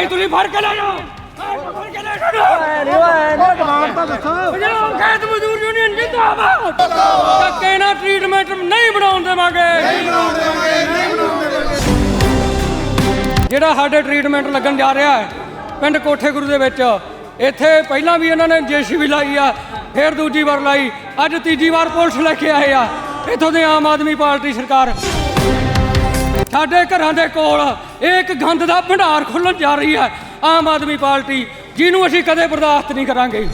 ਭਾਈ ਤੁਸੀਂ ਫੜ ਕੇ ਲੈ ਜਾਓ। ਫੜ ਕੇ ਲੈ ਜਾਓ। ਕਮਾਂਡ ਤਾਂ ਦੱਸੋ। ਪੰਜਾਬ ਖੇਤ ਮਜ਼ਦੂਰ ਯੂਨੀਅਨ ਜਿੰਦਾਬਾਦ। ਧੱਕੇ ਨਾਲ ਟ੍ਰੀਟਮੈਂਟ ਨਹੀਂ ਬਣਾਉਣ ਦੇਵਾਂਗੇ। ਨਹੀਂ ਬਣਾਉਣ ਦੇਵਾਂਗੇ ਨਹੀਂ ਬਣਾਉਣ ਦੇਵਾਂਗੇ। ਜਿਹੜਾ ਸਾਡੇ ਟ੍ਰੀਟਮੈਂਟ ਲੱਗਣ ਜਾ ਰਿਹਾ ਹੈ ਪਿੰਡ ਕੋਠੇ ਗੁਰੂ ਦੇ ਵਿੱਚ ਇੱਥੇ ਪਹਿਲਾਂ ਵੀ ਇਹਨਾਂ ਨੇ ਜੇਸੀਬੀ ਲਾਈ ਆ ਫਿਰ ਦੂਜੀ ਵਾਰ ਲਾਈ ਅੱਜ ਤੀਜੀ ਵਾਰ ਪੁਲਿਸ ਲੈ ਕੇ ਆਏ ਆ। ਇੱਥੋਂ ਦੇ ਆਮ ਆਦਮੀ ਪਾਰਟੀ ਸਰਕਾਰ ਸਾਡੇ ਘਰਾਂ ਦੇ ਕੋਲ ਇੱਕ ਗੰਦ ਦਾ ਭੰਡਾਰ ਖੁੱਲਣ ਜਾ ਰਹੀ ਹੈ। ਆਮ ਆਦਮੀ ਪਾਰਟੀ ਜਿਹਨੂੰ ਅਸੀਂ ਕਦੇ ਬਰਦਾਸ਼ਤ ਨਹੀਂ ਕਰਾਂਗੇ।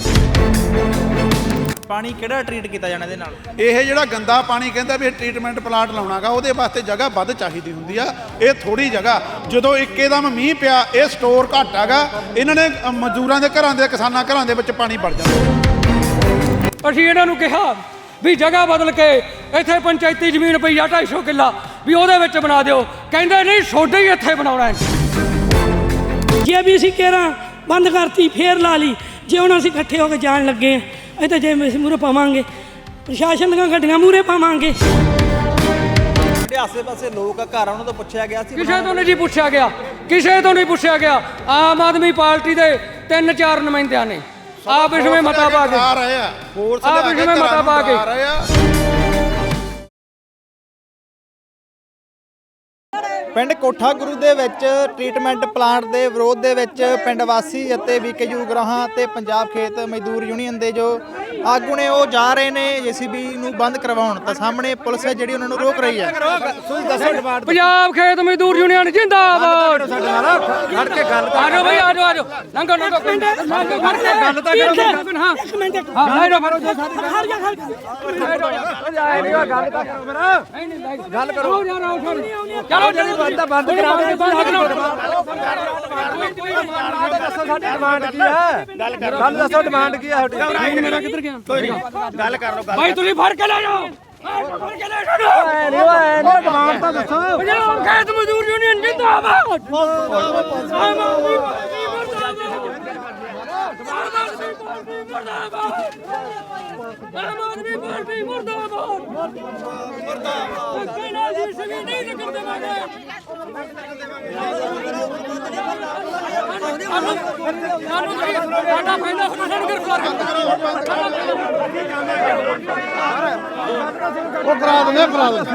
ਪਾਣੀ ਕਿਹੜਾ ਟ੍ਰੀਟ ਕੀਤਾ ਜਾਣਾ ਇਹਦੇ ਨਾਲ? ਇਹ ਜਿਹੜਾ ਗੰਦਾ ਪਾਣੀ ਕਹਿੰਦਾ ਵੀ ਟ੍ਰੀਟਮੈਂਟ ਪਲਾਂਟ ਲਾਉਣਾਗਾ ਉਹਦੇ ਵਾਸਤੇ ਜਗ੍ਹਾ ਵੱਧ ਚਾਹੀਦੀ ਹੁੰਦੀ ਆ। ਇਹ ਥੋੜੀ ਜਗ੍ਹਾ ਜਦੋਂ ਇੱਕੇਦਮ ਮੀਂਹ ਪਿਆ ਇਹ ਸਟੋਰ ਘੱਟ ਹੈਗਾ ਇਹਨਾਂ ਨੇ ਮਜ਼ਦੂਰਾਂ ਦੇ ਘਰਾਂ ਦੇ ਕਿਸਾਨਾਂ ਘਰਾਂ ਦੇ ਵਿੱਚ ਪਾਣੀ ਵੜ ਜਾਂਦਾ। ਅਸੀਂ ਇਹਨਾਂ ਨੂੰ ਕਿਹਾ ਵੀ ਜਗ੍ਹਾ ਬਦਲ ਕੇ ਇੱਥੇ ਪੰਚਾਇਤੀ ਜ਼ਮੀਨ ਪਈ ਆ 250 ਕਿੱਲਾ। ਵੀ ਉਹਦੇ ਵਿੱਚ ਬਣਾ ਦਿਓ। ਕਹਿੰਦੇ ਨਹੀਂ ਛੋਡੇ ਹੀ ਇੱਥੇ ਬਣਾਉਣਾ ਹੈ। ਜੇ ਵੀ ਅਸੀਂ ਕੇਰਾਂ ਬੰਦ ਕਰਤੀ ਫੇਰ ਲਾ ਲਈ। ਜੇ ਹੁਣ ਅਸੀਂ ਇਕੱਠੇ ਹੋ ਕੇ ਜਾਣ ਲੱਗੇ ਆ ਇਹ ਤਾਂ ਜੇ ਅਸੀਂ ਮੂਰੇ ਪਾਵਾਂਗੇ। ਪ੍ਰਸ਼ਾਸਨ ਦੀਆਂ ਗੱਡੀਆਂ ਮੂਰੇ ਪਾਵਾਂਗੇ। ਜਿਹੜੇ ਆਸੇ-ਪਾਸੇ ਲੋਕ ਆ ਘਰ ਉਹਨਾਂ ਤੋਂ ਪੁੱਛਿਆ ਗਿਆ ਸੀ ਕਿਸੇ ਤੋਂ ਨਹੀਂ ਜੀ ਪੁੱਛਿਆ ਗਿਆ। ਕਿਸੇ ਤੋਂ ਨਹੀਂ ਪੁੱਛਿਆ ਗਿਆ। ਆਮ ਆਦਮੀ ਪਾਰਟੀ ਦੇ ਤਿੰਨ ਚਾਰ ਨੁਮਾਇੰਦਿਆਂ ਨੇ। ਆਪ ਇਸ ਵਿੱਚ ਮਤਾ ਪਾ ਕੇ। ਆ ਰਹੇ ਆ। ਫੋਰਸ ਵਿੱਚ ਘਰਾਂ ਮਤਾ ਪਾ ਕੇ। ਪਿੰਡ ਕੋਠਾ ਗੁਰੂ ਦੇ ਵਿੱਚ ਟ੍ਰੀਟਮੈਂਟ ਪਲਾਂਟ ਦੇ ਵਿਰੋਧ ਦੇ ਵਿੱਚ ਪਿੰਡ ਵਾਸੀ ਅਤੇ ਵੀਕੇਯੂ ਗ੍ਰਾਹਾਂ ਤੇ ਪੰਜਾਬ ਖੇਤ ਮਜ਼ਦੂਰ ਯੂਨੀਅਨ ਦੇ ਜੋ ਆਗੂ ਨੇ ਉਹ ਜਾ ਰਹੇ ਨੇ ਜੀਸੀਬੀ ਨੂੰ ਬੰਦ ਕਰਵਾਉਣ। ਤਾਂ ਸਾਹਮਣੇ ਪੁਲਿਸ ਹੈ ਜਿਹੜੀ ਉਹਨਾਂ ਨੂੰ ਰੋਕ ਰਹੀ ਹੈ। ਪੰਜਾਬ ਖੇਤ ਮਜ਼ਦੂਰ ਯੂਨੀਅਨ ਜਿੰਦਾਬਾਦ। ਖੜ ਕੇ ਗੱਲ ਆ ਜਾਓ ਬਈ ਆ ਜਾਓ ਆ ਜਾਓ ਲੰਘੋ। ਲੰਘੋ ਪਿੰਡ ਲੰਘੋ ਫੜ ਕੇ ਗੱਲ ਤਾਂ ਕਰੋ ਹਾਂ। ਇੱਕ ਮਿੰਟ। ਇੱਕ ਹਾਂ ਲੈ ਜਾਓ ਫੜੋ ਖੜ ਜਾ ਖੜ ਜਾ। ਗੱਲ ਕਰੋ ਯਾਰ ਆਓ ਚਲੋ ਜਿਹੜੀ ਬੰਦ ਬੰਦ ਕਰਾਓਗੇ ਬੰਦ ਕਰਾਓ ਦੱਸੋ ਸਾਡੀ ਡਿਮਾਂਡ ਕੀ ਹੈ ਗੱਲ ਦੱਸੋ ਡਿਮਾਂਡ ਕੀ ਹੈ ਤੁਹਾਡੀ ਮੇਰਾ ਕਿੱਧਰ ਗਿਆ ਗੱਲ ਕਰ ਲਓ ਭਾਈ ਤੁਸੀਂ ਫੜ ਕੇ ਲੈ ਜਾਓ ਫੜ ਕੇ ਲੈ ਜਾਓ ਨਹੀਂ ਓਏ ਨਹੀਂ ਕਮਾਂਡ ਤਾਂ ਦੱਸੋ ਪੰਜਾਬ ਖੇਤ ਮਜ਼ਦੂਰ ਯੂਨੀਅਨ ਜਿੰਦਾਬਾਦ ਆਮ ਆਦਮੀ ਪਾਰਟੀ ਮੁਰਦਾਬਾਦ ਮੁਰਦਾਬਾਦ ਮੁਰਦਾਬਾਦ ਧੱਕੇ ਨਾਲ ਜੀ ਸਭੀ ਨਹੀਂ ਨਿਕਲ ਦੇਵਾਂਗੇ ਸਾਨੂੰ ਸਾਡਾ ਫਾਇਦਾ ਹੁਣ ਸਾਨੂੰ ਗ੍ਰਿਫਤਾਰ ਉਹ ਕਰਾ ਦਿੰਦੇ ਕਰਾ ਦਿੰਦੇ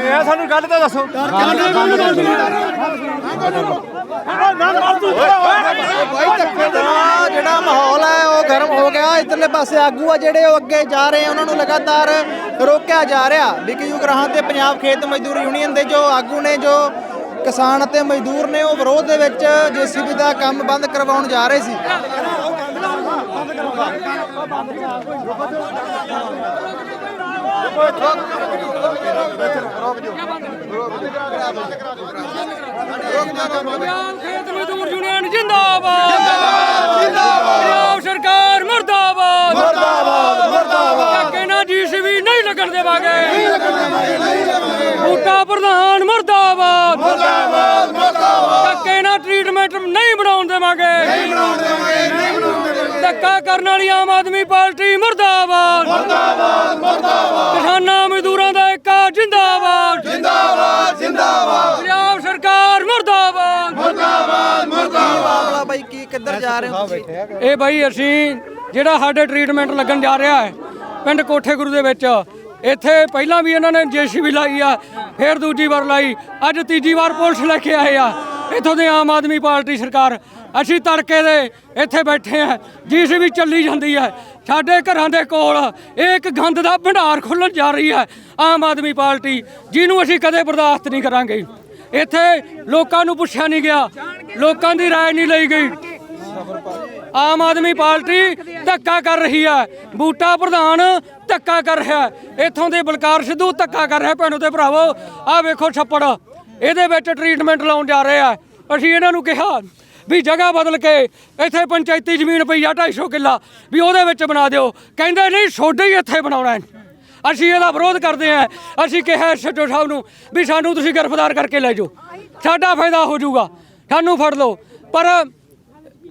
ਇਹ ਸਾਨੂੰ ਗੱਲ ਤਾਂ ਦੱਸੋ। ਜਿਹੜਾ ਮਾਹੌਲ ਹੈ, ਉਹ ਗਰਮ ਹੋ ਗਿਆ। ਇਧਰਲੇ ਪਾਸੇ ਆਗੂ ਆ ਜਿਹੜੇ, ਉਹ ਅੱਗੇ ਜਾ ਰਹੇ ਆ। ਉਹਨਾਂ ਨੂੰ ਲਗਾਤਾਰ ਰੋਕਿਆ ਜਾ ਰਿਹਾ। ਵੀਕੇਯੂ ਗ੍ਰਾਹਾਂ ਤੇ ਪੰਜਾਬ ਖੇਤ ਮਜ਼ਦੂਰ ਯੂਨੀਅਨ ਦੇ ਜੋ ਆਗੂ ਨੇ, ਜੋ ਕਿਸਾਨ ਅਤੇ ਮਜ਼ਦੂਰ ਨੇ, ਉਹ ਵਿਰੋਧ ਦੇ ਵਿੱਚ ਜੀਸੀਬੀ ਦਾ ਕੰਮ ਬੰਦ ਕਰਵਾਉਣ ਜਾ ਰਹੇ ਸੀ। ਪੰਜਾਬ ਖੇਤ ਮਜ਼ਦੂਰ ਯੂਨੀਅਨ ਜਿੰਦਾਬਾਦ। ਜਿੰਦਾਬਾਦ ਕਰਨ ਵਾਲੀ ਆਮ ਆਦਮੀ ਪਾਰਟੀ ਮਰਦਾਬਾਦ। ਮਰਦਾਬਾਦ ਮਰਦਾਬਾਦ। ਕਿਸਾਨਾਂ ਮਜ਼ਦੂਰਾਂ ਦਾ ਏਕਾ ਜਿੰਦਾਬਾਦ। ਜਿੰਦਾਬਾਦ ਜਿੰਦਾਬਾਦ। ਪੰਜਾਬ ਸਰਕਾਰ ਮਰਦਾਬਾਦ। ਮਾਮਲਾ ਬਾਈ ਕੀ ਕਿੱਧਰ ਜਾ ਰਹੇ ਹੋ ਤੁਸੀਂ? ਇਹ ਬਾਈ ਅਸੀਂ ਜਿਹੜਾ ਸਾਡੇ ਟ੍ਰੀਟਮੈਂਟ ਲੱਗਣ ਜਾ ਰਿਹਾ ਹੈ ਪਿੰਡ ਕੋਠੇ ਗੁਰੂ ਦੇ ਵਿੱਚ ਇੱਥੇ ਪਹਿਲਾਂ ਵੀ ਇਹਨਾਂ ਨੇ ਜੇਸੀਬੀ ਲਾਈ ਆ ਫਿਰ ਦੂਜੀ ਵਾਰ ਲਾਈ ਅੱਜ ਤੀਜੀ ਵਾਰ ਪੁਲਿਸ ਲੈ ਕੇ ਆਏ ਆ। ਇੱਥੋਂ ਦੇ ਆਮ ਆਦਮੀ ਪਾਰਟੀ ਸਰਕਾਰ ਅਸੀਂ ਤੜਕੇ ਦੇ ਇੱਥੇ ਬੈਠੇ ਆ ਜੀਸੀਬੀ ਚੱਲੀ ਜਾਂਦੀ ਹੈ ਸਾਡੇ ਘਰਾਂ ਦੇ ਕੋਲ ਇੱਕ ਗੰਦ ਦਾ ਭੰਡਾਰ ਖੁੱਲਣ ਜਾ ਰਹੀ ਹੈ ਆਮ ਆਦਮੀ ਪਾਰਟੀ ਜਿਹਨੂੰ ਅਸੀਂ ਕਦੇ ਬਰਦਾਸ਼ਤ ਨਹੀਂ ਕਰਾਂਗੇ ਇੱਥੇ ਲੋਕਾਂ ਨੂੰ ਪੁੱਛਿਆ ਨਹੀਂ ਗਿਆ ਲੋਕਾਂ ਦੀ رائے ਨਹੀਂ ਲਈ ਗਈ ਆਮ ਆਦਮੀ ਪਾਰਟੀ ਧੱਕਾ ਕਰ ਰਹੀ ਹੈ ਬੂਟਾ ਪ੍ਰਧਾਨ ਧੱਕਾ ਕਰ ਰਿਹਾ ਹੈ ਇੱਥੋਂ ਦੇ ਬਲਕਾਰ ਸਿੱਧੂ ਧੱਕਾ ਕਰ ਰਿਹਾ ਭੈਣੋ ਤੇ ਭਰਾਵੋ ਆਹ ਵੇਖੋ ਛੱਪੜ ਇਹਦੇ ਵਿੱਚ ਟ੍ਰੀਟਮੈਂਟ ਲਾਉਣ ਜਾ ਰਹੇ ਆ ਅਸੀਂ ਇਹਨਾਂ ਨੂੰ ਕਿਹਾ ਵੀ ਜਗ੍ਹਾ ਬਦਲ ਕੇ ਇੱਥੇ ਪੰਚਾਇਤੀ ਜ਼ਮੀਨ ਪਈ ਆ 250 ਕਿੱਲਾ ਵੀ ਉਹਦੇ ਵਿੱਚ ਬਣਾ ਦਿਓ। ਕਹਿੰਦੇ ਨਹੀਂ ਛੋਡੇ ਹੀ ਇੱਥੇ ਬਣਾਉਣਾ ਹੈ। ਅਸੀਂ ਇਹਦਾ ਵਿਰੋਧ ਕਰਦੇ ਆ ਅਸੀਂ ਕਿਹਾ ਸੱਜੋ ਸਾਹਿਬ ਨੂੰ ਵੀ ਸਾਨੂੰ ਤੁਸੀਂ ਗ੍ਰਿਫਤਾਰ ਕਰਕੇ ਲੈ ਜਾਓ। ਸਾਡਾ ਫਾਇਦਾ ਹੋ ਜਾਊਗਾ। ਸਾਨੂੰ ਫੜ ਲਓ। ਪਰ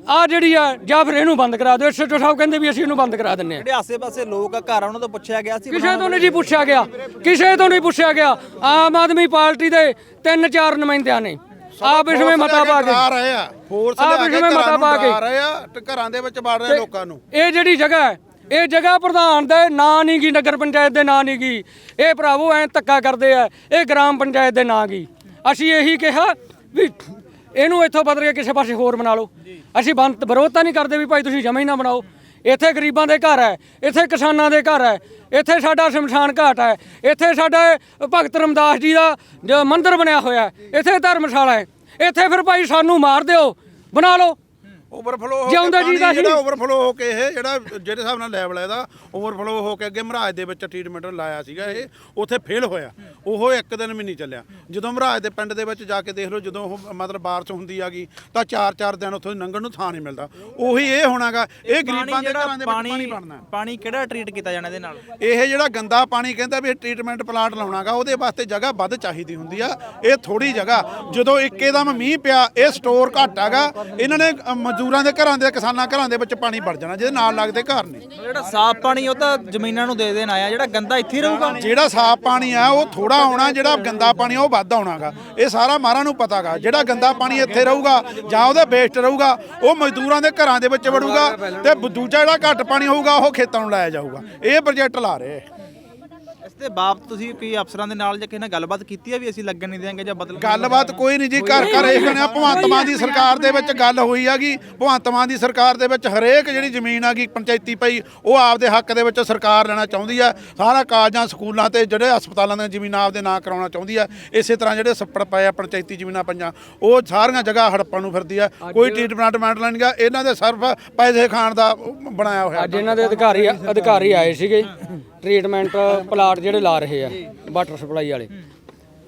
ਆ ਜਿਹੜੀ ਆ ਜਾਂ ਫਿਰ ਇਹਨੂੰ ਬੰਦ ਕਰਾ ਦਿਓ। ਸੱਜੋ ਸਾਹਿਬ ਕਹਿੰਦੇ ਵੀ ਅਸੀਂ ਇਹਨੂੰ ਬੰਦ ਕਰਾ ਦਿੰਨੇ ਆ ਜਿਹੜੇ ਆਸੇ-ਪਾਸੇ ਲੋਕ ਆ ਘਰ ਉਹਨਾਂ ਤੋਂ ਪੁੱਛਿਆ ਗਿਆ ਸੀ ਕਿਸੇ ਤੋਂ ਨਹੀਂ ਜੀ ਪੁੱਛਿਆ ਗਿਆ। ਕਿਸੇ ਤੋਂ ਨਹੀਂ ਪੁੱਛਿਆ ਗਿਆ। ਆਮ ਆਦਮੀ ਪਾਰਟੀ ਦੇ ਤਿੰਨ ਚਾਰ ਨੁਮਾਇੰਦਿਆਂ ਨੇ। ਆਪ ਇਸ ਵਿੱਚ ਮਤਾ ਪਾ ਕੇ। ਆ ਰਹੇ ਆ। ਫੋਰਸ ਆਪ ਇਸ ਕੇ ਵਿੱਚ ਮਤਾ ਘਰਾਂ ਨੂੰ ਪਾ ਕੇ। ਡਰਾ ਰਹੇ ਆ। ਤੇ ਘਰਾਂ ਦੇ ਵਿੱਚ ਵੜ ਰਹੇ ਲੋਕਾਂ ਨੂੰ। ਇਹ ਜਿਹੜੀ ਜਗ੍ਹਾ ਹੈ ਇਹ ਜਗ੍ਹਾ ਪ੍ਰਧਾਨ ਦੇ ਨਾਂ ਨਹੀਂ ਗੀ ਨਗਰ ਪੰਚਾਇਤ ਦੇ ਨਾਂ ਨਹੀਂ ਗੀ। ਇਹ ਭਰਾਵੋ ਐ ਧੱਕਾ ਕਰਦੇ ਆ। ਇਹ ਗ੍ਰਾਮ ਪੰਚਾਇਤ ਦੇ ਨਾਂ ਗੀ। ਅਸੀਂ ਇਹੀ ਕਿਹਾ ਵੀ ਇਹਨੂੰ ਇੱਥੋਂ ਬਦਲ ਕੇ ਕਿਸੇ ਪਾਸੇ ਹੋਰ ਬਣਾ ਲਓ। ਅਸੀਂ ਬੰਦ ਵਿਰੋਧ ਤਾਂ ਨਹੀਂ ਕਰਦੇ ਵੀ ਭਾਈ ਤੁਸੀਂ ਜਮਾ ਹੀ ਨਾ ਬਣਾਓ। ਇੱਥੇ ਗਰੀਬਾਂ ਦੇ ਘਰ ਹੈ, ਇੱਥੇ ਕਿਸਾਨਾਂ ਦੇ ਘਰ ਹੈ, ਇੱਥੇ ਸਾਡਾ ਸ਼ਮਸ਼ਾਨ ਘਾਟ ਹੈ, ਇੱਥੇ ਸਾਡਾ ਭਗਤ ਰਮਦਾਸ ਜੀ ਦਾ ਜੋ ਮੰਦਿਰ ਬਣਿਆ ਹੋਇਆ ਹੈ, ਇੱਥੇ ਧਰਮਸ਼ਾਲਾ ਹੈ। ਇੱਥੇ ਫਿਰ ਭਾਈ ਸਾਨੂੰ ਮਾਰ ਦਿਓ, ਬਣਾ ਲਓ। ਓਵਰਫਲੋ ਹੋ ਜਿਉਂਦਾ ਜੀ ਦਾ ਜਿਹੜਾ। ਓਵਰਫਲੋ ਹੋ ਕੇ ਇਹ ਜਿਹੜਾ ਜਿਹੜੇ ਹਿਸਾਬ ਨਾਲ ਲੈਵਲ ਹੈ ਇਹਦਾ ਓਵਰਫਲੋ ਹੋ ਕੇ ਅੱਗੇ ਮਹਾਰਾਜ ਦੇ ਵਿੱਚ ਟ੍ਰੀਟਮੈਂਟ ਲਾਇਆ ਸੀਗਾ ਇਹ ਉੱਥੇ ਫੇਲ ਹੋਇਆ। ਉਹ ਇੱਕ ਦਿਨ ਵੀ ਨਹੀਂ ਚੱਲਿਆ। ਜਦੋਂ ਮਹਾਰਾਜ ਦੇ ਪਿੰਡ ਦੇ ਵਿੱਚ ਜਾ ਕੇ ਦੇਖ ਲਓ ਜਦੋਂ ਉਹ ਮਤਲਬ ਬਾਰਿਸ਼ ਹੁੰਦੀ ਆਗੀ ਤਾਂ ਚਾਰ ਚਾਰ ਦਿਨ ਉੱਥੋਂ ਲੰਘਣ ਨੂੰ ਥਾਂ ਨਹੀਂ ਮਿਲਦਾ। ਉਹੀ ਇਹ ਹੋਣਾਗਾ ਇਹ ਗਰੀਬਾਂ ਦੇ ਘਰਾਂ ਦੇ ਵਿੱਚ ਪਾਣੀ ਬਣਨਾ ਪਾਣੀ ਕਿਹੜਾ ਟ੍ਰੀਟ ਕੀਤਾ ਜਾਣਾ ਇਹਦੇ ਨਾਲ? ਇਹ ਜਿਹੜਾ ਗੰਦਾ ਪਾਣੀ ਕਹਿੰਦਾ ਵੀ ਟ੍ਰੀਟਮੈਂਟ ਪਲਾਂਟ ਲਾਉਣਾਗਾ ਉਹਦੇ ਵਾਸਤੇ ਜਗ੍ਹਾ ਵੱਧ ਚਾਹੀਦੀ ਹੁੰਦੀ ਆ। ਇਹ ਥੋੜੀ ਜਗ੍ਹਾ ਜਦੋਂ ਇੱਕੇਦਮ ਮੀਂਹ ਪਿਆ ਇਹ ਸਟੋਰ ਘੱਟ ਹੈਗਾ। ਇਹਨਾਂ ਨੇ ਮਜ਼ਦੂਰਾਂ ਦੇ ਘਰਾਂ ਦੇ ਕਿਸਾਨਾਂ ਘਰਾਂ ਦੇ ਵਿੱਚ ਪਾਣੀ ਵੜ ਜਾਣਾ ਜਿਹਦੇ ਨਾਲ ਲੱਗਦੇ ਘਰ ਨੇ। ਜਿਹੜਾ ਸਾਫ਼ ਪਾਣੀ ਉਹ ਤਾਂ ਜ਼ਮੀਨਾਂ ਨੂੰ ਦੇ ਦੇਣ ਆਇਆ ਜਿਹੜਾ ਗੰਦਾ ਇੱਥੇ ਹੀ ਰਹੂਗਾ? ਜਿਹੜਾ ਸਾਫ਼ ਪਾਣੀ ਆ ਉਹ ਥੋੜਾ ਆਉਣਾ ਜਿਹੜਾ ਗੰਦਾ ਪਾਣੀ ਆ ਉਹ ਵੱਧ ਆਉਣਾਗਾ। ਇਹ ਸਾਰਾ ਮਾਰਾਂ ਨੂੰ ਪਤਾਗਾ ਜਿਹੜਾ ਗੰਦਾ ਪਾਣੀ ਇੱਥੇ ਰਹੂਗਾ ਜਾਂ ਉਹਦਾ ਵੇਸਟ ਰਹੂਗਾ ਉਹ ਮਜ਼ਦੂਰਾਂ ਦੇ ਘਰਾਂ ਦੇ ਵਿੱਚ ਵੜੂਗਾ ਤੇ ਬ- ਦੂਜਾ ਜਿਹੜਾ ਘੱਟ ਪਾਣੀ ਹੋਊਗਾ ਉਹ ਖੇਤਾਂ ਨੂੰ ਲਾਇਆ ਜਾਊਗਾ। ਇਹ ਪ੍ਰੋਜੈਕਟ ਲਾ ਰਹੇ। ਦੇ ਬਾਬਤ ਤੁਸੀਂ ਕੋਈ ਅਫਸਰਾਂ ਦੇ ਨਾਲ ਜਾਂ ਕਿਸੇ ਨਾਲ ਗੱਲਬਾਤ ਕੀਤੀ ਹੈ ਵੀ ਅਸੀਂ ਲੱਗਣ ਨਹੀਂ ਦੇਵਾਂਗੇ ਜਾਂ ਬਦਲ ਗੱਲਬਾਤ ਕੋਈ ਨਹੀਂ ਜੀ ਘਰ ਘਰ ਇਹ ਕਹਿੰਦੇ ਭਗਵੰਤ ਮਾਨ ਦੀ ਸਰਕਾਰ ਦੇ ਵਿੱਚ ਗੱਲ ਹੋਈ ਹੈਗੀ ਭਗਵੰਤ ਮਾਨ ਦੀ ਸਰਕਾਰ ਦੇ ਵਿੱਚ ਹਰੇਕ ਜਿਹੜੀ ਜ਼ਮੀਨ ਹੈਗੀ ਪੰਚਾਇਤੀ ਪਈ ਉਹ ਆਪਦੇ ਹੱਕ ਦੇ ਵਿੱਚ ਸਰਕਾਰ ਲੈਣਾ ਚਾਹੁੰਦੀ ਹੈ ਸਾਰਾ ਕਾਲਜਾਂ ਸਕੂਲਾਂ ਤੇ ਜਿਹੜੇ ਹਸਪਤਾਲਾਂ ਦੀਆਂ ਜ਼ਮੀਨਾਂ ਆਪਦੇ ਨਾਂ ਕਰਾਉਣਾ ਚਾਹੁੰਦੀ ਹੈ ਇਸੇ ਤਰ੍ਹਾਂ ਜਿਹੜੇ ਸੱਪੜ ਪਏ ਆ ਪੰਚਾਇਤੀ ਜ਼ਮੀਨਾਂ ਪਈਆਂ ਉਹ ਸਾਰੀਆਂ ਜਗ੍ਹਾ ਹੜੱਪਣ ਨੂੰ ਫਿਰਦੀ ਆ। ਕੋਈ ਟ੍ਰੀਟਮੈਂਟ ਮੈਂਟ ਲੈਣਗਾ ਇਹਨਾਂ ਦੇ ਸਿਰਫ ਪੈਸੇ ਖਾਣ ਦਾ ਬਣਾਇਆ ਹੋਇਆ। ਅੱਜ ਇਹਨਾਂ ਦੇ ਅਧਿਕਾਰੀ ਅਧਿਕਾਰੀ ਆਏ ਸੀਗੇ। ਟ੍ਰੀਟਮੈਂਟ ਪਲਾਟ ਜਿਹੜੇ ਲਾ ਰਹੇ ਆ ਵਾਟਰ ਸਪਲਾਈ ਵਾਲੇ।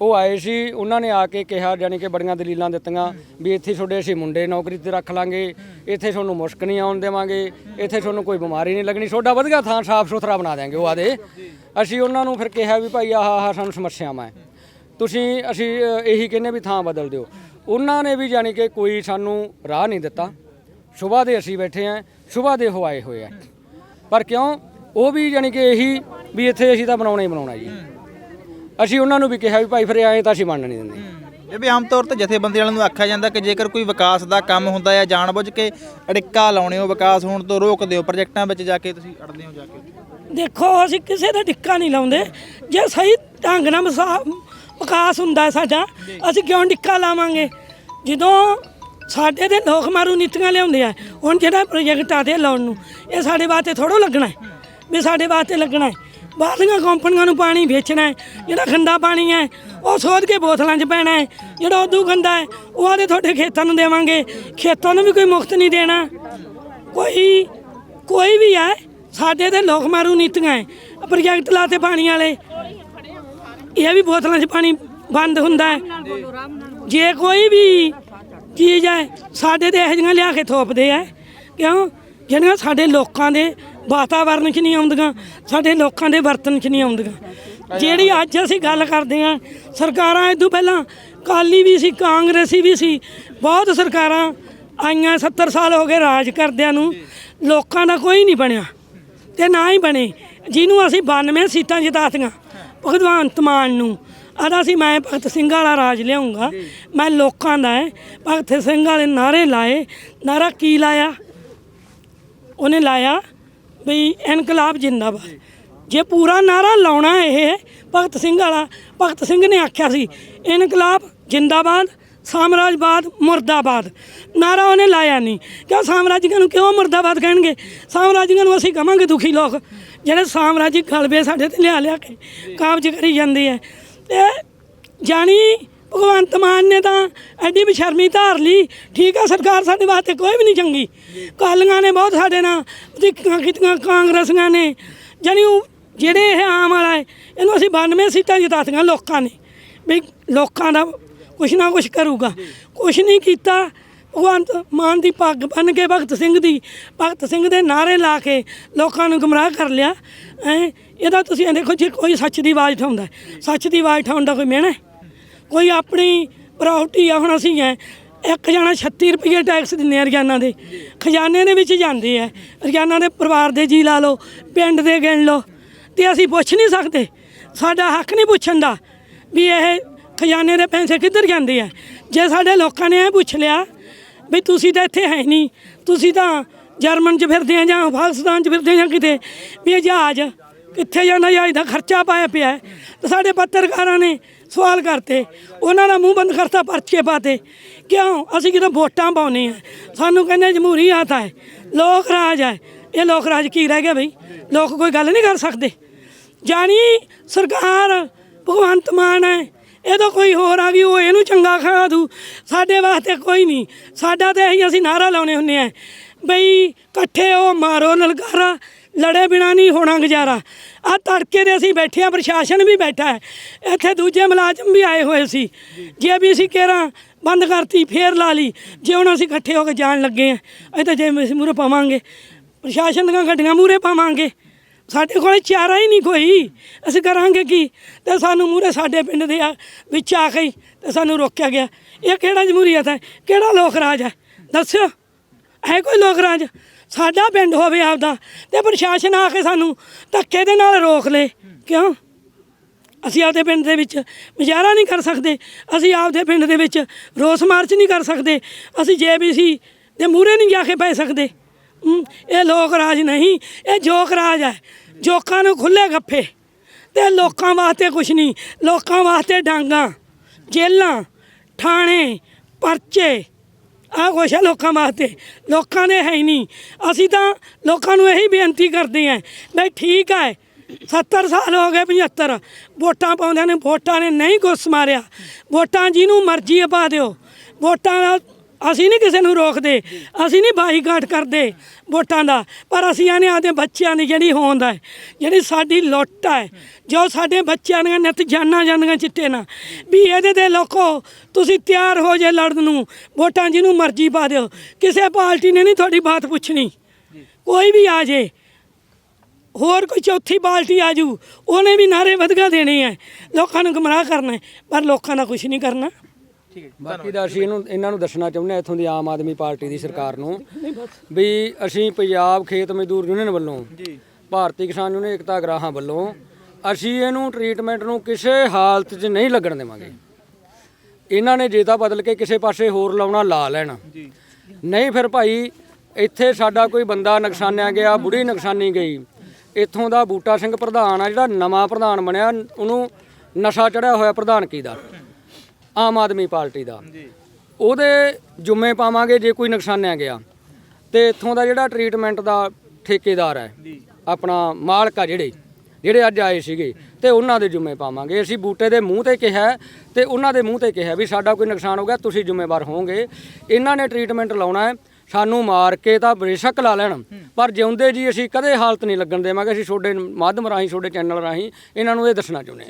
ਉਹ ਆਏ ਸੀ, ਉਹਨਾਂ ਨੇ ਆ ਕੇ ਕਿਹਾ ਜਾਨੀ ਕਿ ਬੜੀਆਂ ਦਲੀਲਾਂ ਦਿੱਤੀਆਂ ਵੀ ਇੱਥੇ ਤੁਹਾਡੇ ਅਸੀਂ ਮੁੰਡੇ ਨੌਕਰੀ ਤੇ ਰੱਖ ਲਾਂਗੇ, ਇੱਥੇ ਤੁਹਾਨੂੰ ਮੁਸ਼ਕ ਨਹੀਂ ਆਉਣ ਦੇਵਾਂਗੇ, ਇੱਥੇ ਤੁਹਾਨੂੰ ਕੋਈ ਬਿਮਾਰੀ ਨਹੀਂ ਲੱਗਣੀ, ਤੁਹਾਡਾ ਵਧੀਆ ਥਾਂ ਸਾਫ਼ ਸੁਥਰਾ ਬਣਾ ਦਿਆਂਗੇ, ਉਹ ਆਦੇ। ਅਸੀਂ ਉਹਨਾਂ ਨੂੰ ਫਿਰ ਕਿਹਾ ਵੀ ਭਾਈ ਆਹ ਆਹ ਸਾਨੂੰ ਸਮੱਸਿਆਵਾਂ ਹੈ ਤੁਸੀਂ, ਅਸੀਂ ਇਹੀ ਕਹਿੰਨੇ ਵੀ ਥਾਂ ਬਦਲ ਦਿਓ। ਉਹਨਾਂ ਨੇ ਵੀ ਜਾਨੀ ਕਿ ਕੋਈ ਸਾਨੂੰ ਰਾਹ ਨਹੀਂ ਦਿੱਤਾ। ਸਵੇਰ ਦੇ ਅਸੀਂ ਬੈਠੇ ਆਂ ਸਵੇਰ ਦੇ ਉਹ ਆਏ ਹੋਏ ਆ। ਪਰ ਕਿਉਂ? ਉਹ ਵੀ ਜਾਨੀ ਕਿ ਇਹੀ ਵੀ ਇੱਥੇ ਅਸੀਂ ਤਾਂ ਬਣਾਉਣਾ ਹੀ ਬਣਾਉਣਾ ਜੀ। ਅਸੀਂ ਉਹਨਾਂ ਨੂੰ ਵੀ ਕਿਹਾ ਵੀ ਭਾਈ ਫਿਰ ਐਂ ਤਾਂ ਅਸੀਂ ਮੰਨ ਨਹੀਂ ਦਿੰਦੇ। ਇਹ ਵੀ ਆਮ ਤੌਰ ਤੇ ਜਥੇਬੰਦੀ ਵਾਲਿਆਂ ਨੂੰ ਆਖਿਆ ਜਾਂਦਾ ਕਿ ਜੇਕਰ ਕੋਈ ਵਿਕਾਸ ਦਾ ਕੰਮ ਹੁੰਦਾ ਹੈ ਜਾਣਬੁੱਝ ਕੇ ਅੜਿੱਕਾ ਲਾਉਣੇ ਹੋ ਵਿਕਾਸ ਹੋਣ ਤੋਂ ਰੋਕਦੇ ਹੋ ਪ੍ਰੋਜੈਕਟਾਂ ਵਿੱਚ ਜਾ ਕੇ ਤੁਸੀਂ ਅੜਦੇ ਹੋ ਜਾ ਕੇ। ਦੇਖੋ ਅਸੀਂ ਕਿਸੇ ਦਾ ਟਿੱਕਾ ਨਹੀਂ ਲਾਉਂਦੇ। ਜੇ ਸਹੀ ਢੰਗ ਨਾਲ ਮਸਾ- ਵਿਕਾਸ ਹੁੰਦਾ ਹੈ ਸਾਡਾ ਅਸੀਂ ਕਿਉਂ ਟਿੱਕਾ ਲਾਵਾਂਗੇ? ਜਦੋਂ ਸਾਡੇ ਦੇ ਲੋਕ ਮਾਰੂ ਨੀਤੀਆਂ ਲਿਆਉਂਦੇ ਆ ਹੁਣ ਜਿਹੜਾ ਪ੍ਰੋਜੈਕਟ ਆਦੇ ਲਾਉਣ ਨੂੰ ਇਹ ਸਾਡੇ ਵਾਸਤੇ ਥੋੜੋ ਲੱਗਣਾ ਹੈ। ਵੀ ਸਾਡੇ ਵਾਸਤੇ ਲੱਗਣਾ ਹੈ। ਬਾਹਰਲੀਆਂ ਕੰਪਨੀਆਂ ਨੂੰ ਪਾਣੀ ਵੇਚਣਾ ਹੈ, ਜਿਹੜਾ ਗੰਦਾ ਪਾਣੀ ਹੈ, ਉਹ ਸੋਧ ਕੇ ਬੋਤਲਾਂ 'ਚ ਪੈਣਾ ਹੈ। ਜਿਹੜਾ ਉਦੋਂ ਗੰਦਾ ਹੈ, ਉਹ ਆਦੇ ਤੁਹਾਡੇ ਖੇਤਾਂ ਨੂੰ ਦੇਵਾਂਗੇ। ਖੇਤਾਂ ਨੂੰ ਵੀ ਕੋਈ ਮੁਫਤ ਨਹੀਂ ਦੇਣਾ। ਕੋਈ ਕੋਈ ਵੀ ਹੈ, ਸਾਡੇ ਤੇ ਲੋਕ ਮਾਰੂ ਨੀਤੀਆਂ ਹੈ, ਪ੍ਰੋਜੈਕਟ ਲਾਤੇ ਪਾਣੀ ਵਾਲੇ। ਇਹ ਵੀ ਬੋਤਲਾਂ 'ਚ ਪਾਣੀ ਬੰਦ ਹੁੰਦਾ ਹੈ। ਜੇ ਕੋਈ ਵੀ ਚੀਜ਼ ਹੈ, ਸਾਡੇ ਤੇ ਇਹੋ ਜਿਹੀਆਂ ਲਿਆ ਕੇ ਥੋਪਦੇ ਆ ਕਿਉਂ? ਜਿਹੜੀਆਂ ਸਾਡੇ ਲੋਕਾਂ ਦੇ ਵਾਤਾਵਰਨ 'ਚ ਨਹੀਂ ਆਉਂਦੀਆਂ, ਸਾਡੇ ਲੋਕਾਂ ਦੇ ਵਰਤਨ 'ਚ ਨਹੀਂ ਆਉਂਦੀਆਂ। ਜਿਹੜੀ ਅੱਜ ਅਸੀਂ ਗੱਲ ਕਰਦੇ ਹਾਂ, ਸਰਕਾਰਾਂ ਇਦੋਂ ਪਹਿਲਾਂ ਕਾਲੀ ਵੀ ਸੀ, ਕਾਂਗਰਸੀ ਵੀ ਸੀ, ਬਹੁਤ ਸਰਕਾਰਾਂ ਆਈਆਂ 70 ਸਾਲ ਹੋ ਗਏ ਰਾਜ ਕਰਦਿਆਂ ਨੂੰ, ਲੋਕਾਂ ਦਾ ਕੋਈ ਨਹੀਂ ਬਣਿਆ ਤੇ ਨਾ ਹੀ ਬਣੇ। ਜਿਹਨੂੰ ਅਸੀਂ 92 ਸੀਟਾਂ ਜਿਤਾਤੀਆਂ, ਭਗਵੰਤ ਮਾਨ ਨੂੰ ਆਦਾ ਸੀ ਮੈਂ ਭਗਤ ਸਿੰਘ ਵਾਲਾ ਰਾਜ ਲਿਆਉਂਗਾ, ਮੈਂ ਲੋਕਾਂ ਦਾ ਹੈ, ਭਗਤ ਸਿੰਘ ਵਾਲੇ ਨਾਰੇ ਲਾਏ, ਨਾਰਾ ਕੀ ਲਾਇਆ? ਉਹਨੇ ਲਾਇਆ ਵੀ ਇਨਕਲਾਬ ਜਿੰਦਾਬਾਦ। ਜੇ ਪੂਰਾ ਨਾਰਾ ਲਾਉਣਾ ਇਹ ਭਗਤ ਸਿੰਘ ਵਾਲਾ, ਭਗਤ ਸਿੰਘ ਨੇ ਆਖਿਆ ਸੀ, ਇਨਕਲਾਬ ਜਿੰਦਾਬਾਦ, ਸਾਮਰਾਜਵਾਦ ਮੁਰਦਾਬਾਦ। ਨਾਰਾ ਉਹਨੇ ਲਾਇਆ ਨਹੀਂ। ਕਿਉਂ ਸਾਮਰਾਜੀਆਂ ਨੂੰ ਕਿਉਂ ਮੁਰਦਾਬਾਦ ਕਹਿਣਗੇ? ਸਾਮਰਾਜੀਆਂ ਨੂੰ ਅਸੀਂ ਕਹਾਂਗੇ ਦੁਖੀ ਲੋਕ, ਜਿਹੜੇ ਸਾਮਰਾਜੀ ਗਲਬੇ ਸਾਡੇ ਤੇ ਲਿਆ ਲਿਆ ਕੇ ਕਾਬਜ ਕਰੀ ਜਾਂਦੇ ਆ। ਤੇ ਜਾਣੀ ਭਗਵੰਤ ਮਾਨ ਨੇ ਤਾਂ ਐਡੀ ਬੇਸ਼ਰਮੀ ਧਾਰ ਲਈ। ਠੀਕ ਆ ਸਰਕਾਰ, ਸਾਡੇ ਵਾਸਤੇ ਕੋਈ ਵੀ ਨਹੀਂ ਚੰਗੀ। ਕਾਲੀਆਂ ਨੇ ਬਹੁਤ ਸਾਡੇ ਨਾਲ ਦਿੱਕਤਾਂ ਕੀਤੀਆਂ, ਕਾਂਗਰਸੀਆਂ ਨੇ। ਜਾਣੀ ਉਹ ਜਿਹੜੇ ਇਹ ਆਮ ਵਾਲਾ ਹੈ, ਇਹਨੂੰ ਅਸੀਂ 92 ਸੀਟਾਂ ਜਿਤਾਤੀਆਂ ਲੋਕਾਂ ਨੇ। ਵੀ ਲੋਕਾਂ ਦਾ ਕੁਛ ਨਾ ਕੁਛ ਕਰੂਗਾ। ਕੁਛ ਨਹੀਂ ਕੀਤਾ, ਭਗਵੰਤ ਮਾਨ ਦੀ ਪੱਗ ਬੰਨ ਕੇ ਭਗਤ ਸਿੰਘ ਦੀ, ਭਗਤ ਸਿੰਘ ਦੇ ਨਾਰੇ ਲਾ ਕੇ ਲੋਕਾਂ ਨੂੰ ਗੁੰਮਰਾਹ ਕਰ ਲਿਆ। ਐ ਇਹਦਾ ਤੁਸੀਂ ਇਹ ਦੇਖੋ ਜੇ ਕੋਈ ਸੱਚ ਦੀ ਆਵਾਜ਼ ਉਠਾਉਂਦਾ ਸੱਚ ਦੀ ਆਵਾਜ਼ ਉਠਾਉਣ ਦਾ ਕੋਈ ਮਿਹਣਾ ਕੋਈ ਆਪਣੀ ਪ੍ਰਾਪਰਟੀ ਆ, ਹੁਣ ਅਸੀਂ ਐ ਇੱਕ ਜਣਾ 36 ਰੁਪਏ ਟੈਕਸ ਦਿੰਦੇ ਆ ਰੋਜ਼ਾਨਾ ਦੇ। ਖਜ਼ਾਨੇ ਦੇ ਵਿੱਚ ਜਾਂਦੇ ਆ। ਰੋਜ਼ਾਨਾ ਦੇ ਪਰਿਵਾਰ ਦੇ ਜੀ ਲਾ ਲਓ, ਪਿੰਡ ਦੇ ਗਿਣ ਲਓ। ਤੇ ਅਸੀਂ ਪੁੱਛ ਨਹੀਂ ਸਕਦੇ। ਸਾਡਾ ਹੱਕ ਨਹੀਂ ਪੁੱਛਣ ਦਾ ਵੀ ਇਹ ਖਜ਼ਾਨੇ ਦੇ ਪੈਸੇ ਕਿੱਧਰ ਜਾਂਦੇ ਆ। ਜੇ ਸਾਡੇ ਲੋਕਾਂ ਨੇ ਇਹ ਪੁੱਛ ਲਿਆ ਵੀ ਤੁਸੀਂ ਤਾਂ ਇੱਥੇ ਹੈ ਨਹੀਂ, ਤੁਸੀਂ ਤਾਂ ਜਰਮਨ 'ਚ ਫਿਰਦੇ ਆ ਜਾਂ ਪਾਕਿਸਤਾਨ 'ਚ ਫਿਰਦੇ ਜਾਂ ਕਿਤੇ, ਵੀ ਇਹ ਜਹਾਜ਼ ਕਿੱਥੇ ਜਾਂਦਾ, ਜਹਾਜ਼ ਦਾ ਖਰਚਾ ਪਾਇਆ ਪਿਆ ਹੈ। ਤੇ ਸਾਡੇ ਪੱਤਰਕਾਰਾਂ ਨੇ ਸਵਾਲ ਕਰਤੇ। ਉਹਨਾਂ ਦਾ ਮੂੰਹ ਬੰਦ ਕਰਤਾ, ਪਰਚੇ ਪਾਤੇ। ਕਿਉਂ? ਅਸੀਂ ਕਿਤੇ ਵੋਟਾਂ ਪਾਉਨੇ ਆ ਸਾਨੂੰ ਕਹਿੰਦੇ ਜਮਹੂਰੀ ਹੱਥ ਹੈ। ਲੋਕ ਰਾਜ ਹੈ। ਇਹ ਲੋਕ ਰਾਜ ਕੀ ਰਹਿ ਗਿਆ ਬਈ? ਲੋਕ ਕੋਈ ਗੱਲ ਨਹੀਂ ਕਰ ਸਕਦੇ। ਜਾਣੀ ਸਰਕਾਰ ਭਗਵੰਤ ਮਾਨ ਹੈ। ਇਹਦਾ ਕੋਈ ਹੋਰ ਆ ਗਈ ਉਹ ਇਹਨੂੰ ਚੰਗਾ ਖਾ ਦੂ। ਸਾਡੇ ਵਾਸਤੇ ਕੋਈ ਨਹੀਂ। ਸਾਡਾ ਤੇ ਇਹੀ ਅਸੀਂ ਨਾਰਾ ਲਾਉਣੇ ਹੁੰਨੇ ਆ ਬਈ ਇਕੱਠੇ ਉਹ ਮਾਰੋ ਲਲਕਾਰਾ ਲੜੇ ਬਿਨਾ ਨਹੀਂ ਹੋਣਾ ਗੁਜ਼ਾਰਾ। ਆ ਤੜਕੇ ਦੇ ਅਸੀਂ ਬੈਠੇ ਆ ਪ੍ਰਸ਼ਾਸਨ ਵੀ ਬੈਠਾ ਹੈ। ਇੱਥੇ ਦੂਜੇ ਮੁਲਾਜ਼ਮ ਵੀ ਆਏ ਹੋਏ ਸੀ। ਜੇ ਵੀ ਅਸੀਂ ਕੇਰਾਂ ਬੰਦ ਕਰਤੀ, ਫੇਰ ਲਾ ਲਈ। ਜੇ ਹੁਣ ਅਸੀਂ ਇਕੱਠੇ ਹੋ ਕੇ ਜਾਣ ਲੱਗੇ ਆ ਇਹ ਤਾਂ ਜੇ ਅਸੀਂ ਮੂਰੇ ਪਾਵਾਂਗੇ। ਪ੍ਰਸ਼ਾਸਨ ਦੀਆਂ ਗੱਡੀਆਂ ਮੂਰੇ ਪਾਵਾਂਗੇ। ਸਾਡੇ ਕੋਲ ਚਾਰਾ ਹੀ ਨਹੀਂ ਕੋਈ। ਅਸੀਂ ਕਰਾਂਗੇ ਕੀ? ਤੇ ਸਾਨੂੰ ਮੂਰੇ ਸਾਡੇ ਪਿੰਡ ਦੇ ਆ, ਵਿੱਚ ਆ ਕੇ ਹੀ ਤੇ ਸਾਨੂੰ ਰੋਕਿਆ ਗਿਆ। ਇਹ ਕਿਹੜਾ ਜਮਹੂਰੀਅਤ ਹੈ? ਕਿਹੜਾ ਲੋਕ ਰਾਜ ਹੈ? ਦੱਸਿਓ। ਹੈ ਕੋਈ ਲੋਕ ਰਾਜ? ਸਾਡਾ ਪਿੰਡ ਹੋਵੇ ਆਪਦਾ ਤੇ ਪ੍ਰਸ਼ਾਸਨ ਆ ਕੇ ਸਾਨੂੰ ਧੱਕੇ ਦੇ ਨਾਲ ਰੋਕ ਲੇ। ਕਿਉਂ? ਅਸੀਂ ਆਪਦੇ ਪਿੰਡ ਦੇ ਵਿੱਚ ਮੁਜ਼ਾਹਰਾ ਨਹੀਂ ਕਰ ਸਕਦੇ, ਅਸੀਂ ਆਪਦੇ ਪਿੰਡ ਦੇ ਵਿੱਚ ਰੋਸ ਮਾਰਚ ਨਹੀਂ ਕਰ ਸਕਦੇ, ਅਸੀਂ ਜੇਬੀਸੀ ਦੇ ਮੂਹਰੇ ਨਹੀਂ ਜਾ ਕੇ ਪੈ ਸਕਦੇ। ਇਹ ਲੋਕ ਰਾਜ ਨਹੀਂ, ਇਹ ਜੋਕ ਰਾਜ ਹੈ। ਜੋਕਾਂ ਨੂੰ ਖੁੱਲੇ ਗੱਫੇ। ਤੇ ਲੋਕਾਂ ਵਾਸਤੇ ਕੁਝ ਨਹੀਂ, ਲੋਕਾਂ ਵਾਸਤੇ ਡਾਂਗਾ, ਜੇਲਾਂ ਥਾਣੇ ਪਰਚੇ, ਆਹ ਕੁਛ ਹੈ ਲੋਕਾਂ ਵਾਸਤੇ। ਲੋਕਾਂ ਦੇ ਹੈ ਹੀ ਨਹੀਂ। ਅਸੀਂ ਤਾਂ ਲੋਕਾਂ ਨੂੰ ਇਹੀ ਬੇਨਤੀ ਕਰਦੇ ਆਂ ਬਈ ਠੀਕ ਹੈ 70 ਸਾਲ ਹੋ ਗਏ 75 ਵੋਟਾਂ ਪਾਉਂਦਿਆਂ ਨੇ ਵੋਟਾਂ ਨੇ ਨਹੀਂ ਕੁਛ ਮਾਰਿਆ। ਵੋਟਾਂ ਜਿਹਨੂੰ ਮਰਜ਼ੀ ਪਾ ਦਿਓ। ਵੋਟਾਂ ਦਾ ਅਸੀਂ ਨਹੀਂ ਕਿਸੇ ਨੂੰ ਰੋਕਦੇ। ਅਸੀਂ ਨਹੀਂ ਬਾਈਕਾਟ ਕਰਦੇ ਵੋਟਾਂ ਦਾ। ਪਰ ਅਸੀਂ ਆਨੇ ਆਦੇ ਬੱਚਿਆਂ ਦੀ ਜਿਹੜੀ ਹੋਂਦ ਹੈ, ਜਿਹੜੀ ਸਾਡੀ ਲੁੱਟ ਹੈ, ਜੋ ਸਾਡੇ ਬੱਚਿਆਂ ਦੀਆਂ ਨਿਤ ਜਾਨਾਂ ਜਾਂਦੀਆਂ ਚਿੱਟੇ ਨਾਲ, ਵੀ ਇਹਦੇ ਤੇ ਲੋਕੋ ਤੁਸੀਂ ਤਿਆਰ ਹੋ ਜੇ ਲੜਨ ਨੂੰ। ਵੋਟਾਂ ਜਿਹਨੂੰ ਮਰਜ਼ੀ ਪਾ ਦਿਓ। ਕਿਸੇ ਪਾਰਟੀ ਨੇ ਨਹੀਂ ਤੁਹਾਡੀ ਬਾਤ ਪੁੱਛਣੀ। ਕੋਈ ਵੀ ਆ ਜੇ। ਹੋਰ ਕੋਈ ਚੌਥੀ ਪਾਰਟੀ ਆ ਜੂ ਉਹਨੇ ਵੀ ਨਾਰੇ ਵਧਗਾ ਦੇਣੇ ਆ। ਲੋਕਾਂ ਨੂੰ ਗੁੰਮਰਾਹ ਕਰਨਾ ਹੈ, ਪਰ ਲੋਕਾਂ ਦਾ ਕੁਝ ਨਹੀਂ ਕਰਨਾ। ਬਾਕੀ ਦਾ ਅਸੀਂ ਇਹਨੂੰ ਇਹਨਾਂ ਨੂੰ ਦੱਸਣਾ ਚਾਹੁੰਦੇ ਹਾਂ ਇੱਥੋਂ ਦੀ ਆਮ ਆਦਮੀ ਪਾਰਟੀ ਦੀ ਸਰਕਾਰ ਨੂੰ ਵੀ ਅਸੀਂ ਪੰਜਾਬ ਖੇਤ ਮਜ਼ਦੂਰ ਯੂਨੀਅਨ ਵੱਲੋਂ ਜੀ। ਭਾਰਤੀ ਕਿਸਾਨ ਯੂਨੀਅਨ ਏਕਤਾ ਗਰਾਹਾਂ ਵੱਲੋਂ ਅਸੀਂ ਇਹਨੂੰ ਟ੍ਰੀਟਮੈਂਟ ਨੂੰ ਕਿਸੇ ਹਾਲਤ 'ਚ ਨਹੀਂ ਲੱਗਣ ਦੇਵਾਂਗੇ। ਇਹਨਾਂ ਨੇ ਜੇ ਤਾਂ ਬਦਲ ਕੇ ਕਿਸੇ ਪਾਸੇ ਹੋਰ ਲਾਉਣਾ ਲਾ ਲੈਣ। ਜੀ। ਨਹੀਂ ਫਿਰ ਭਾਈ ਇੱਥੇ ਸਾਡਾ ਕੋਈ ਬੰਦਾ ਨੁਕਸਾਨਿਆ ਗਿਆ ਬੁੜੀ ਨੁਕਸਾਨੀ ਗਈ ਇੱਥੋਂ ਦਾ ਬੂਟਾ ਸਿੰਘ ਪ੍ਰਧਾਨ ਆ ਜਿਹੜਾ ਨਵਾਂ ਪ੍ਰਧਾਨ ਬਣਿਆ ਉਹਨੂੰ ਨਸ਼ਾ ਚੜਿਆ ਹੋਇਆ ਪ੍ਰਧਾਨ ਕੀ ਦਾ? ਆਮ ਆਦਮੀ ਪਾਰਟੀ ਦਾ। ਉਹਦੇ ਜੁਮੇ ਪਾਵਾਂਗੇ ਜੇ ਕੋਈ ਨੁਕਸਾਨਿਆ ਗਿਆ। ਤੇ ਇੱਥੋਂ ਦਾ ਜਿਹੜਾ ਟ੍ਰੀਟਮੈਂਟ ਦਾ ਠੇਕੇਦਾਰ ਹੈ ਆਪਣਾ ਮਾਲਕ ਆ ਜਿਹੜੇ ਜਿਹੜੇ ਅੱਜ ਆਏ ਸੀਗੇ ਤੇ ਉਹਨਾਂ ਦੇ ਜੁਮੇ ਪਾਵਾਂਗੇ। ਅਸੀਂ ਬੂਟੇ ਦੇ ਮੂੰਹ ਤੇ ਕਿਹਾ ਤੇ ਉਹਨਾਂ ਦੇ ਮੂੰਹ ਤੇ ਕਿਹਾ ਵੀ ਸਾਡਾ ਕੋਈ ਨੁਕਸਾਨ ਹੋ ਗਿਆ ਤੁਸੀਂ ਜ਼ਿੰਮੇਵਾਰ ਹੋਵੋਗੇ। ਇਹਨਾਂ ਨੇ ਟ੍ਰੀਟਮੈਂਟ ਲਾਉਣਾ ਹੈ। ਸਾਨੂੰ ਮਾਰ ਕੇ ਤਾਂ ਬੇਸ਼ੱਕ ਲਾ ਲੈਣ। ਪਰ ਜਿਉਂਦੇ ਜੀ ਅਸੀਂ ਕਦੇ ਹਾਲਤ ਨਹੀਂ ਲੱਗਣ ਦੇਵਾਂਗੇ। ਅਸੀਂ ਤੁਹਾਡੇ ਮਾਧਿਅਮ ਰਾਹੀਂ ਤੁਹਾਡੇ ਚੈਨਲ ਰਾਹੀਂ ਇਹਨਾਂ ਨੂੰ ਇਹ ਦੱਸਣਾ ਚਾਹੁੰਦੇ ਹਾਂ।